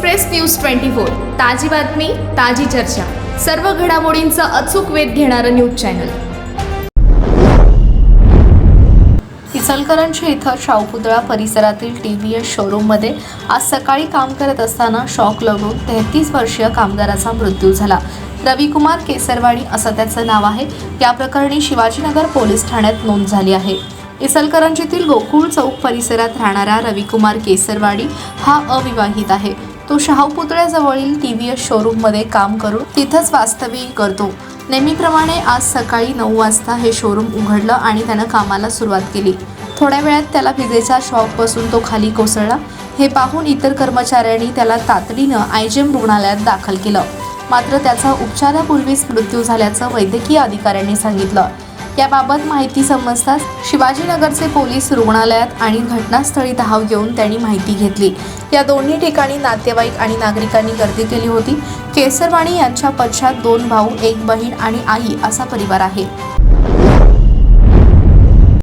Express news twenty four. ताजी बातमी ताजी चर्चा. सर्व घडामोडींचा अचूक वेध घेणारं न्यूज चॅनल. इचलकरंजी इथं शाहूपुतळा परिसरातील टी व्ही एस शोरूममध्ये आज सकाळी काम करत असताना शॉक लागून तेहतीस वर्षीय कामगाराचा मृत्यू झाला. रविकुमार केसरवाडी असं त्याचं नाव आहे. या प्रकरणी शिवाजीनगर पोलीस ठाण्यात नोंद झाली आहे. इचलकरंजीतील गोकुळ चौक परिसरात राहणारा रविकुमार केसरवाडी हा अविवाहित आहे. तो शाहू पुतळ्याजवळील टी व्ही एस शोरूममध्ये काम करून तिथंच वास्तव्य करतो. नेहमीप्रमाणे आज सकाळी नऊ वाजता हे शोरूम उघडलं आणि त्यानं कामाला सुरुवात केली. थोड्या वेळात त्याला विजेचा शॉक बसून तो खाली कोसळला. हे पाहून इतर कर्मचाऱ्यांनी त्याला तातडीनं आयजेम रुग्णालयात दाखल केलं. मात्र त्याचा उपचारापूर्वीच मृत्यू झाल्याचं वैद्यकीय अधिकाऱ्यांनी सांगितलं. याबाबत माहिती समजताच शिवाजीनगरचे पोलीस रुग्णालयात आणि घटनास्थळी धाव घेऊन त्यांनी माहिती घेतली. या दोन्ही ठिकाणी नातेवाईक आणि नागरिकांनी गर्दी केली होती. केसरवाणी यांच्या पश्चात दोन भाऊ एक बहीण आणि आई असा परिवार आहे.